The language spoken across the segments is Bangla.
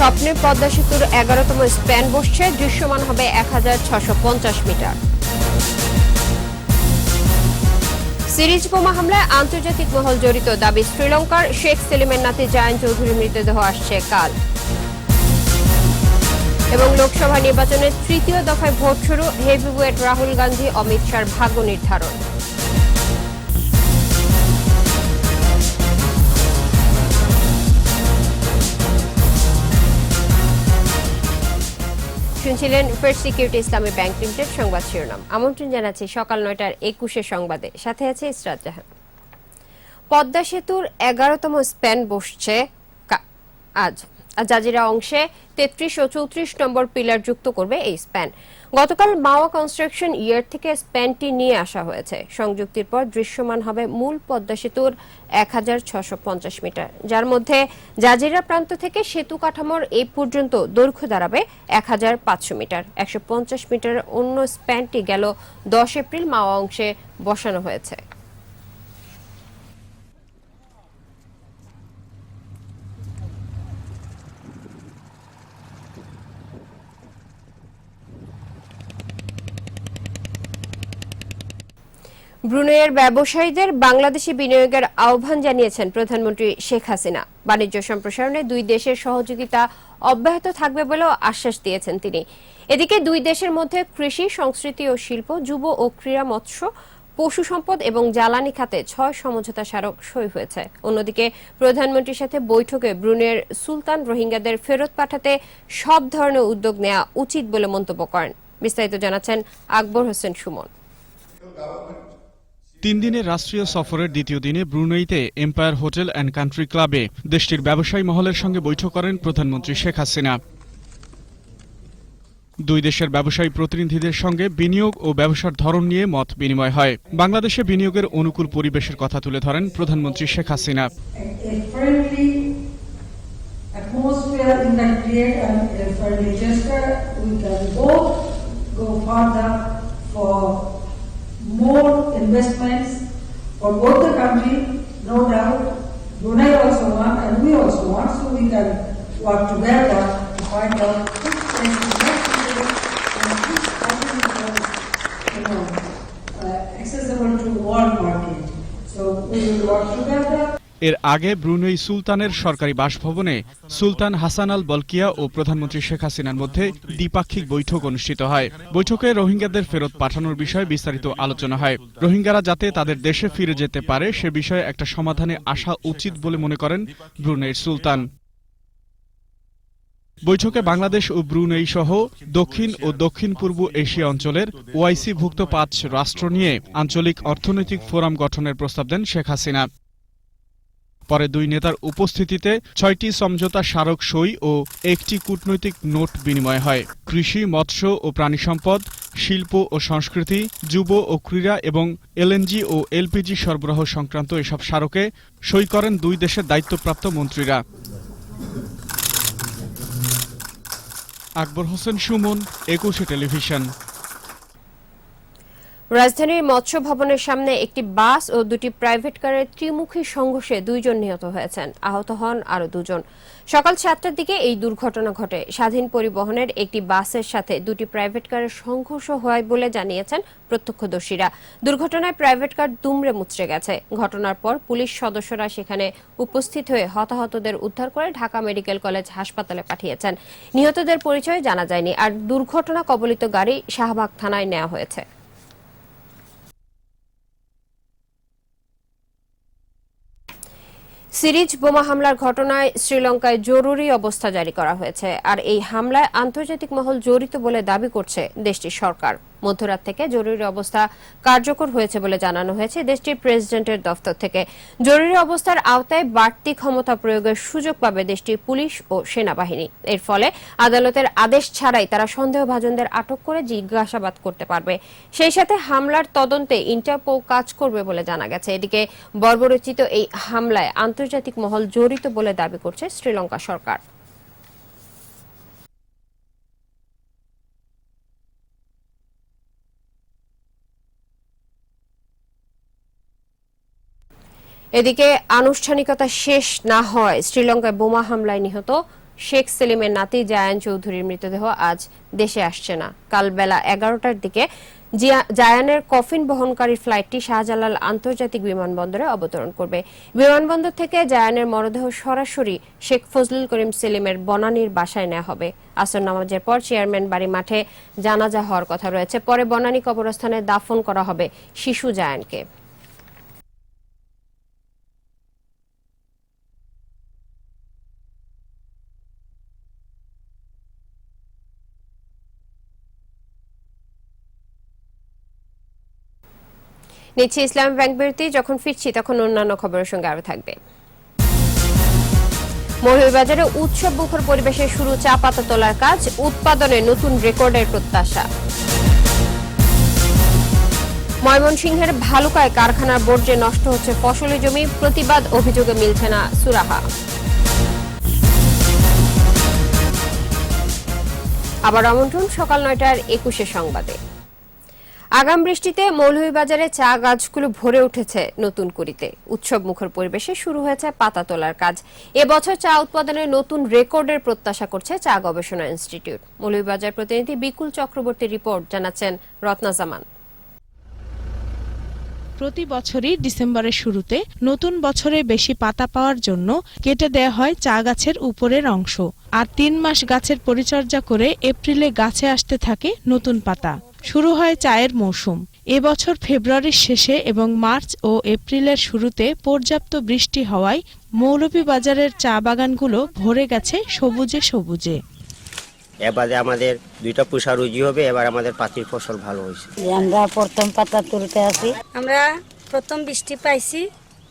স্বপ্নের পদ্মা সেতুর এগারোতম স্প্যান বসছে, দৃশ্যমান হবে এক মিটার। সিরিজ বোমা হামলায় আন্তর্জাতিক মহল জড়িত দাবি শ্রীলঙ্কার শেখ সেলিমের নাতি জায়ান চৌধুরীর মৃতদেহ আসছে কাল। এবং লোকসভা নির্বাচনের তৃতীয় দফায় ভোট শুরু, হেভিওয়েট রাহুল গান্ধী, অমিত শাহর ভাগ্য নির্ধারণ। শুনছিলেন first security Islami bank limited সংবাদ শিরোনাম। আমন্ত্রণ জানাচ্ছি সকাল নয়টার একুশে সংবাদে। সাথে আছে ইসরাত জাহান। পদ্মা সেতুর এগারোতম স্প্যান বসছে আজ। জাজিরা অংশে তেত্রিশ ও চৌত্রিশ নম্বর পিলার যুক্ত করবে এই স্প্যান। গতকাল মাওয়া কনস্ট্রাকশন ইয়ার থেকে স্প্যানটি নিয়ে আসা হয়েছে। সংযুক্তির পর দৃশ্যমান হবে মূল পদ্মা সেতুর এক হাজার ছশো পঞ্চাশ মিটার। যার মধ্যে জাজিরা প্রান্ত থেকে সেতু কাঠামোর এই পর্যন্ত দৈর্ঘ্য দাঁড়াবে এক হাজার পাঁচশো মিটার। একশো পঞ্চাশ মিটারের অন্য স্প্যানটি গেল দশ এপ্রিল মাওয়া অংশে বসানো হয়েছে। ব্রুনেইয়ের ব্যবসায়ীদের বাংলাদেশে বিনিয়োগের আহ্বান জানিয়েছেন প্রধানমন্ত্রী শেখ হাসিনা। বাণিজ্য সম্প্রসারণে দুই দেশের সহযোগিতা অব্যাহত থাকবে বলেও আশ্বাস দিয়েছেন তিনি। এদিকে দুই দেশের মধ্যে কৃষি, সংস্কৃতি ও শিল্প, যুব ও ক্রীড়া মৎস্য, পশু সম্পদ এবং জ্বালানি খাতে ছয় সমঝোতা স্মারক সই হয়েছে। অন্যদিকে প্রধানমন্ত্রীর সাথে বৈঠকে ব্রুনের সুলতান রোহিঙ্গাদের ফেরত পাঠাতে সব ধরনের উদ্যোগ নেওয়া উচিত বলে মন্তব্য করেন। বিস্তারিত জানাচ্ছেন আকবর হোসেন সুমন। তিন দিনের রাষ্ট্রীয় সফরের দ্বিতীয় দিনে ব্রুনেইতে এম্পায়ার হোটেল অ্যান্ড কান্ট্রি ক্লাবে দেশটির ব্যবসায়ী মহলের সঙ্গে বৈঠক করেন প্রধানমন্ত্রী শেখ হাসিনা। দুই দেশের ব্যবসায়ী প্রতিনিধিদের সঙ্গে বিনিয়োগ ও ব্যবসার ধরন নিয়ে মত বিনিময় হয়। বাংলাদেশে বিনিয়োগের অনুকূল পরিবেশের কথা তুলে ধরেন প্রধানমন্ত্রী Sheikh Hasina. For more investments for both the country, no doubt. Brunei also want and we also want, so we can work together to find out এর আগে ব্রুনেই সুলতানের সরকারি বাসভবনে সুলতান হাসান আল বলকিয়া ও প্রধানমন্ত্রী শেখ হাসিনার মধ্যে দ্বিপাক্ষিক বৈঠক অনুষ্ঠিত হয়। বৈঠকে রোহিঙ্গাদের ফেরত পাঠানোর বিষয়ে বিস্তারিত আলোচনা হয়। রোহিঙ্গারা যাতে তাদের দেশে ফিরে যেতে পারে, সে বিষয়ে একটা সমাধানে আসা উচিত বলে মনে করেন ব্রুনেইর সুলতান। বৈঠকে বাংলাদেশ ও ব্রুনেই সহ দক্ষিণ ও দক্ষিণ পূর্ব এশিয়া অঞ্চলের ওআইসি ভুক্ত পাঁচ রাষ্ট্র নিয়ে আঞ্চলিক অর্থনৈতিক ফোরাম গঠনের প্রস্তাব দেন শেখ হাসিনা। পরে দুই নেতার উপস্থিতিতে ছয়টি সমঝোতা স্মারক সই ও একটি কূটনৈতিক নোট বিনিময় হয়। কৃষি, মৎস্য ও প্রাণী সম্পদ, শিল্প ও সংস্কৃতি, যুব ও ক্রীড়া এবং এলএনজি ও এলপিজি সরবরাহ সংক্রান্ত এসব স্মারকে সই করেন দুই দেশের দায়িত্বপ্রাপ্ত মন্ত্রীরা। আকবর হোসেন সুমন, একুশে টেলিভিশন। রাজধানীর মৎস্য ভবনের সামনে একটি বাস ও দুটি প্রাইভেট কারের ত্রিমুখী সংঘর্ষে দুইজন নিহত হয়েছেন। আহত হন আরও দুজন। সকাল সাতটার দিকে এই দুর্ঘটনা ঘটে। স্বাধীন পরিবহনের একটি বাসের সাথে দুটি প্রাইভেট কারের সংঘর্ষ হয় বলে জানিয়েছেন প্রত্যক্ষদর্শীরা। দুর্ঘটনায় প্রাইভেট কার দুমড়ে মুচড়ে গেছে। ঘটনার পর পুলিশ সদস্যরা সেখানে উপস্থিত হয়ে হতাহতদের উদ্ধার করে ঢাকা মেডিকেল কলেজ হাসপাতালে পাঠিয়েছেন। নিহতদের পরিচয় জানা যায়নি। আর দুর্ঘটনা কবলিত গাড়ি শাহবাগ থানায় নেওয়া হয়েছে। সিরিজ বোমা হামলার ঘটনায় শ্রীলঙ্কায় জরুরি অবস্থা জারি করা হয়েছে, আর এই হামলায় আন্তর্জাতিক মহল জড়িত বলে দাবি করছে দেশটির সরকার। মধ্যরাত থেকে জরুরি অবস্থা কার্যকর হয়েছে বলে জানানো হয়েছে। দেশটির প্রেসিডেন্টের দফতর থেকে। জরুরি অবস্থার আওতায় বাড়তি ক্ষমতা প্রয়োগের সুযোগ পাবে দেশটির পুলিশ ও সেনাবাহিনী। এর ফলে আদালতের আদেশ ছাড়াই তারা সন্দেহভাজনদের আটক করে জিজ্ঞাসাবাদ করতে পারবে। সেই সাথে হামলার তদন্তে ইন্টারপোল কাজ করবে বলে জানা গেছে। এদিকে বর্বরচিত এই হামলায় আন্তর্জাতিক মহল জড়িত বলে দাবি করছে শ্রীলঙ্কা সরকার। এদিকে আনুষ্ঠানিকতা শেষ না হয় শ্রীলঙ্কায় বোমা হামলায় নিহত শেখ সেলিমের নাতি জায়ান চৌধুরীর মৃতদেহ আজ দেশে আসছে না। কাল বেলা এগারোটার দিকে জিয়া- জায়ানের কফিন বহনকারী ফ্লাইটটি শাহজালাল আন্তর্জাতিক বিমানবন্দরে অবতরণ করবে। বিমানবন্দর থেকে জায়ানের মরদেহ সরাসরি শেখ ফজলুল করিম সেলিমের বনানীর বাসায় নেওয়া হবে। আসর নামাজের পর চেয়ারম্যান বাড়ি মাঠে জানাজা হওয়ার কথা রয়েছে। পরে বনানী কবরস্থানে দাফন করা হবে শিশু জায়ানকে। নিচ্ছি ইসলাম ব্যাংক বিরতি, যখন ফিরছি তখন অন্যান্য খবরের সঙ্গে আরও থাকবে। মৌলভীবাজারে উৎসব মুখর পরিবেশে শুরু চা পাতা তোলার কাজ, উৎপাদনে নতুন রেকর্ডের প্রত্যাশা। ময়মনসিংহের ভালুকায় কারখানার বর্জ্যে নষ্ট হচ্ছে ফসলি জমি, প্রতিবাদ অভিযোগে মিলছে না সুরাহা। আবার আমন্ত্রণ, সকাল নয়টার একুশে সংবাদে। আগাম বৃষ্টিতে মৌলভীবাজারে চা গাছগুলো ভরে উঠেছে নতুন করিতে উৎসব মুখর পরিবেশে শুরু হয়েছে পাতা তোলার কাজ। এবছর চা উৎপাদনের নতুন রেকর্ডের প্রত্যাশা করছে চা গবেষণা ইনস্টিটিউট। মৌলভীবাজার প্রতিনিধি বিকুল চক্রবর্তী রিপোর্ট জানাচ্ছেন রত্না জামান। প্রতি বছরই ডিসেম্বরের শুরুতে নতুন বছরে বেশি পাতা পাওয়ার জন্য কেটে দেয়া হয় চা গাছের উপরের অংশ। আর তিন মাস গাছের পরিচর্যা করে এপ্রিলে গাছে আসতে থাকে নতুন পাতা। শুরু হয় চায়ের মৌসুম। এবছর ফেব্রুয়ারির শেষে এবং মার্চ ও এপ্রিলের শুরুতে পর্যাপ্ত বৃষ্টি হওয়ায় মৌলভীবাজারের চা বাগানগুলো ভরে গেছে সবুজে সবুজে। এবারে আমাদের দুইটা পুষা রুজি হবে এবার আমাদের পাতির ফসল ভালো হয়েছে। আমরা প্রথম পাতা তুলতে আসি। আমরা প্রথম বৃষ্টি পাইছি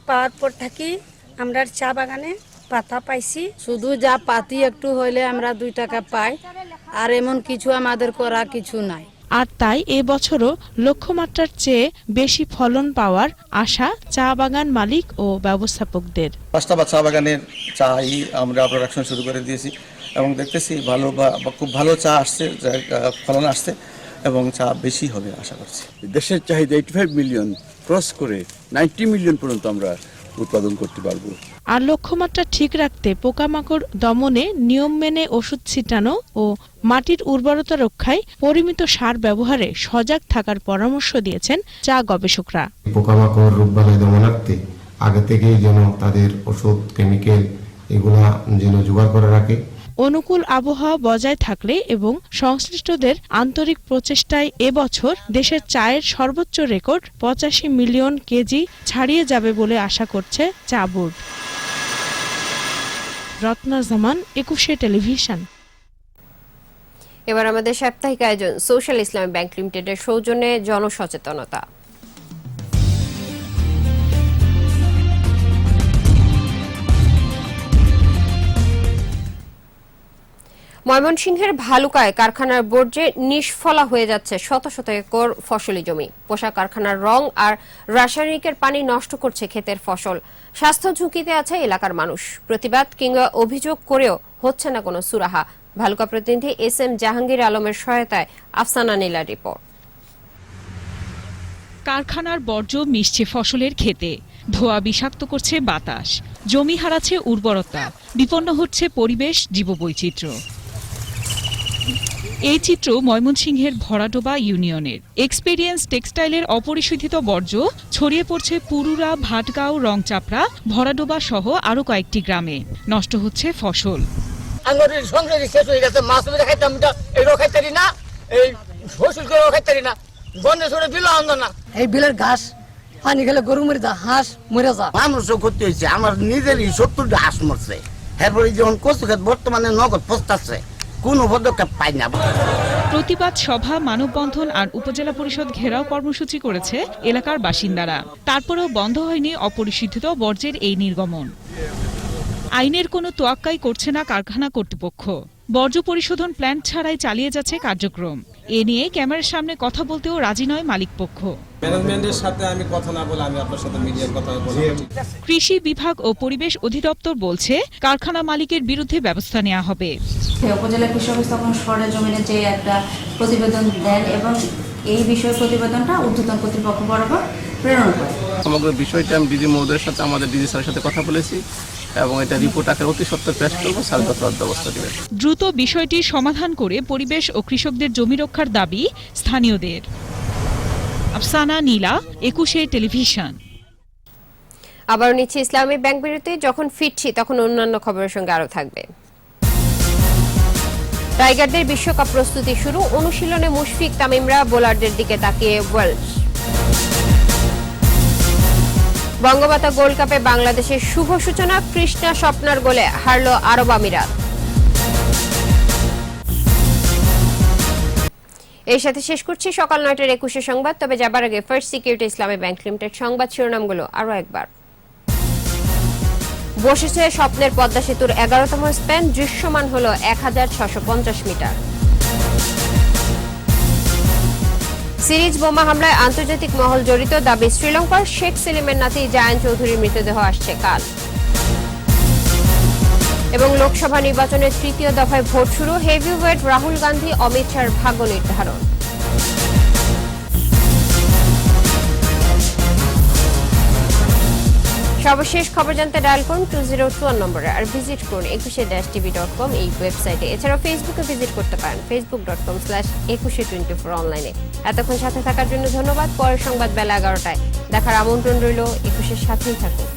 পাওয়ার পর থাকি আমরা চা বাগানে পাতা পাইছি। শুধু যা পাতি একটু হইলে আমরা দুই টাকা পাই আর এমন কিছু আমাদের করা কিছু নাই। আর তাই এবছরও লক্ষ্যমাত্রার চেয়ে বেশি ফলন পাওয়ার আশা চা বাগান মালিক ও ব্যবস্থাপকদের। পাঁচটা বা চা বাগানের চাই আমরা প্রোডাকশন শুরু করে দিয়েছি এবং দেখতেছি ভালো বা বা খুব ভালো চা আসছে ফলন আসছে এবং চা বেশি হবে আশা করছি। দেশের চাহিদা এইটি ফাইভ মিলিয়ন ক্রস করে নাইনটি মিলিয়ন পর্যন্ত আমরা উৎপাদন করতে পারব। আর লক্ষ্যমাত্রা ঠিক রাখতে পোকামাকড় দমনে নিয়ম মেনে ওষুধ ছিটানো ও মাটির উর্বরতা রক্ষায় পরিমিত সার ব্যবহারে সজাগ থাকার পরামর্শ দিয়েছেন চা গবেষকরা। পোকামাকড় রোগবালাই দমনার্থে আগে থেকেই যেন তাদের ওষুধ কেমিক্যাল এগুলা যেন জোগাড় করে রাখে। অনুকূল আবহাওয়া বজায় থাকলে এবং সংশ্লিষ্টদের আন্তরিক প্রচেষ্টায় এবছর দেশের চায়ের সর্বোচ্চ রেকর্ড পঁচাশি মিলিয়ন কেজি ছাড়িয়ে যাবে বলে আশা করছে চা বোর্ড। রত্না জামান একুশে টেলিভিশন। এবার আমাদের সাপ্তাহিক আয়োজন সোশ্যাল ইসলামী ব্যাংক লিমিটেডের সৌজন্যে জনসচেতনতা। ময়মনসিংহের ভালুকায় কারখানার বর্জ্যে নিষ্ফলা হয়ে যাচ্ছে শত শত একর ফসলি জমি। পোশাক কারখানার রং আর রাসায়নিকের পানি নষ্ট করছে ক্ষেতের ফসল। স্বাস্থ্য ঝুঁকিতে আছে এলাকার মানুষ। প্রতিবাদ কিংবা অভিযোগ করেও হচ্ছে না কোনো সুরাহা। ভালুকা প্রতিনিধি এস এম জাহাঙ্গীর আলমের সহায়তায় আফসানা নীলার রিপোর্ট। কারখানার বর্জ্য মিশছে ফসলের ক্ষেতে। ধোয়া বিষাক্ত করছে বাতাস। জমি হারাচ্ছে উর্বরতা। বিপন্ন হচ্ছে পরিবেশ, জীববৈচিত্র্য। এই চিত্র ময়মনসিংহের ভরাডোবা ইউনিয়নের। এক্সপেরিয়েন্স টেক্সটাইলের অপরিশোধিত বর্জ্য ছড়িয়ে পড়ছে পুরুরা ভাটগাঁও রংচাপড়া ভরাডোবা সহ আরও কয়েকটি গ্রামে। নষ্ট হচ্ছে ফসল। শেষ হয়ে গেছে মাছ মেরে খাইতাম এটাও খাইতারি না এই ফসল করেও খাইতারি না বন্ধে বিল আনন্দ না। এই বিলের ঘাস পানি খেলে গরু মরে যা হাঁস মরে যা। মানুষও ক্ষতি হয়েছে আমার নিজেরই সত্তরটা হাঁস মরছে। এরপরে যখন কচু খাত বর্তমানে নগদ পস্তাচ্ছে পদক্ষেপ পাই না। প্রতিবাদ সভা, মানববন্ধন আর উপজেলা পরিষদ ঘেরাও কর্মসূচি করেছে এলাকার বাসিন্দারা। তারপরেও বন্ধ হয়নি অপরিশোধিত বর্জ্যের এই নির্গমন। আইনের কোনো তোয়াক্কাই করছে না কারখানা কর্তৃপক্ষ। বর্জ্য পরিশোধন প্ল্যান্ট ছাড়াই চালিয়ে যাচ্ছে কার্যক্রম। এ নিয়ে ক্যামেরার সামনে কথা বলতেও রাজি নয় মালিকপক্ষ। ম্যানেজমেন্টের সাথে আমি কথা না বলে আমি আপনার সাথে মিডিয়ার কথা বলব কৃষি বিভাগ ও পরিবেশ অধিদপ্তর বলছে কারখানা মালিকের বিরুদ্ধে ব্যবস্থা নেওয়া হবে। উপজেলা কৃষি অবস্থাপন সরেজমিনে যে একটা প্রতিবেদন দেন এবং এই বিষয়ে প্রতিবেদনটা ঊর্ধ্বতন কর্তৃপক্ষ বরাবর প্রেরণ করে। সমগ্র বিষয়টা আমি দিদি মহোদয়ের সাথে আমাদের দিদি স্যারের সাথে কথা বলেছি এবং এটা রিপোর্ট আকারে অতি সত্ত্বর পেশ করব স্যার যথাযথ ব্যবস্থা দেবেন দ্রুত বিষয়টি সমাধান করে পরিবেশ ও কৃষকদের জমি রক্ষার দাবি স্থানীয়দের। আফসানা নীলা, একুশে টেলিভিশন। আবারও নিচ্ছি ইসলামী ব্যাংক বিরতি। যখন ফিরছি, তখন অন্যান্য খবরের সঙ্গে আরও থাকবে। টাইগারদের বিশ্বকাপ প্রস্তুতি শুরু। অনুশীলনে মুশফিক তামিমরা বোলারদের দিকে তাকিয়ে ওয়েলস বঙ্গমাতা গোল্ড কাপে বাংলাদেশের শুভ সূচনা। কৃষ্ণা স্বপ্নার গোলে হারল আরব আমিরাত। এর সাথে শেষ করছি। সকাল নয়টার একুশে সংবাদ, তবে যাবার আগে first security Islami bank limited সংবাদ শিরোনামগুলো আরও একবার। বসেছে স্বপ্নের পদ্মা সেতুর এগারোতম স্প্যান, দৃশ্যমান হল এক হাজার ছশো পঞ্চাশ মিটার। সিরিজ বোমা হামলায় আন্তর্জাতিক মহল জড়িত দাবি শ্রীলঙ্কার শেখ সেলিমের নাতি জায়ান চৌধুরীর মৃতদেহ আসছে কাল। এবং লোকসভা নির্বাচনের তৃতীয় দফায় ভোট শুরু। হেভিওয়েট রাহুল গান্ধী, অমিত শাহর ভাগ্য নির্ধারণ। সর্বশেষ খবর জানতে ডায়াল করুন টু জিরো টু নম্বরে আর ভিজিট করুন একুশে ড্যাশ টিভি ডট কম এই ওয়েবসাইটে এছাড়াও ফেসবুকে ভিজিট করতে পারেন Facebook dot com slash Ekushey twenty four অনলাইনে এতক্ষণ সাথে থাকার জন্য ধন্যবাদ। পরের সংবাদ বেলা এগারোটায়। দেখার আমন্ত্রণ রইল একুশের সাথেই থাকুন।